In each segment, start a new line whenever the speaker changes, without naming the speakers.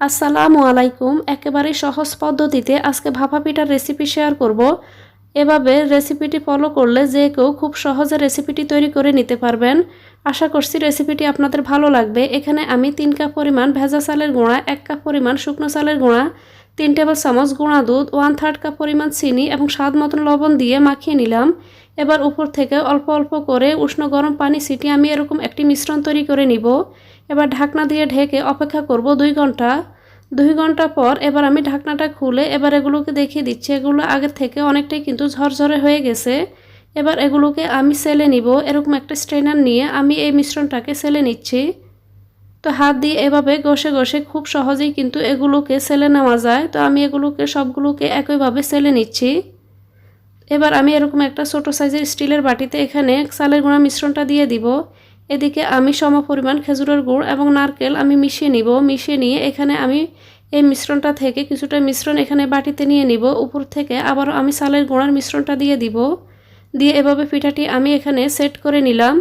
আসসালামু আলাইকুম। একেবারে সহজ পদ্ধতিতে আজকে ভাপা পিঠার রেসিপি শেয়ার করব। এভাবে রেসিপিটি ফলো করলে যে কেউ খুব সহজে রেসিপিটি তৈরি করে নিতে পারবেন। আশা করছি রেসিপিটি আপনাদের ভালো লাগবে। এখানে আমি তিন কাপ পরিমাণ ভেজা চালের গুঁড়া, এক কাপ পরিমাণ শুকনো চালের গুঁড়া, তিন টেবিল চামচ গুঁড়া দুধ ওয়ান থার্ড কাপ পরিমাণ চিনি এবং স্বাদ মতন লবণ দিয়ে মাখিয়ে নিলাম। এবার উপর থেকে অল্প অল্প করে উষ্ণ গরম পানি ছিটিয়ে আমি এরকম একটি মিশ্রণ তৈরি করে নিব। এবার ঢাকনা দিয়ে ঢেকে অপেক্ষা করব দুই ঘণ্টা। দুই ঘণ্টা পর এবার আমি ঢাকনাটা খুলে এবার এগুলোকে দেখিয়ে দিচ্ছি। এগুলো আগের থেকে অনেকটাই কিন্তু ঝরঝরে হয়ে গেছে। এবার এগুলোকে আমি সেলে নিব। এরকম একটা স্ট্রেনার নিয়ে আমি এই মিশ্রণটাকে সেলে নিচ্ছি। তো হাত দিয়ে এভাবে ঘষে ঘষে খুব সহজেই কিন্তু এগুলোকে সেলে নেওয়া যায়। তো আমি এগুলোকে সবগুলোকে একইভাবে সেলে নিচ্ছি। এবার আমি এরকম একটা ছোটো সাইজের স্টিলের বাটিতে এখানে চালের গুঁড়া মিশ্রণটা দিয়ে দিব। এদিকে আমি সম পরিমাণ খেজুরের গুড় এবং নারকেল আমি মিশিয়ে নিব। মিশিয়ে নিয়ে এখানে আমি এই মিশ্রণটা থেকে কিছুটা মিশ্রণ এখানে বাটিতে নিয়ে নিব। উপর থেকে আবারও আমি চালের গুঁড়ার মিশ্রণটা দিয়ে দিব। দিয়ে এভাবে পিঠাটি আমি এখানে সেট করে নিলাম।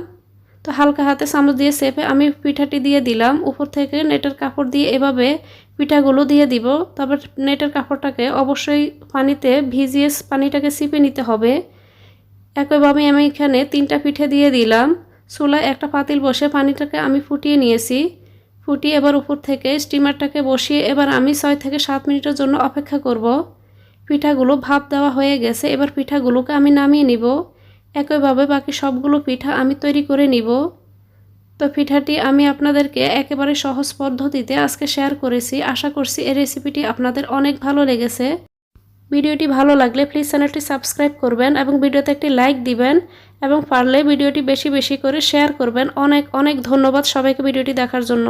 তো হালকা হাতে চামচ দিয়ে চেপে আমি পিঠাটি দিয়ে দিলাম। উপর থেকে নেটের কাপড় দিয়ে এভাবে পিঠাগুলো দিয়ে দিব। তবে নেটের কাপড়টাকে অবশ্যই পানিতে ভিজিয়ে পানিটাকে চিপে নিতে হবে। একইভাবে আমি এখানে তিনটা পিঠে দিয়ে দিলাম। চুলায় একটা পাতিল বসে পানিটাকে আমি ফুটিয়ে নিয়েছি। ফুটিয়ে এবার উপর থেকে স্টিমারটাকে বসিয়ে এবার আমি ছয় থেকে সাত মিনিটের জন্য অপেক্ষা করব। পিঠাগুলো ভাপ দেওয়া হয়ে গেছে, এবার পিঠাগুলোকে আমি নামিয়ে নিব। একইভাবে বাকি সবগুলো পিঠা আমি তৈরি করে নিব। তো পিঠাটি আমি আপনাদেরকে একেবারে সহজ পদ্ধতিতে আজকে শেয়ার করেছি। আশা করছি এই রেসিপিটি আপনাদের অনেক ভালো লেগেছে। ভিডিওটি ভালো লাগলে প্লিজ চ্যানেলটি সাবস্ক্রাইব করবেন এবং ভিডিওতে একটি লাইক দিবেন এবং পারলে ভিডিওটি বেশি বেশি করে শেয়ার করবেন। অনেক অনেক ধন্যবাদ সবাইকে ভিডিওটি দেখার জন্য।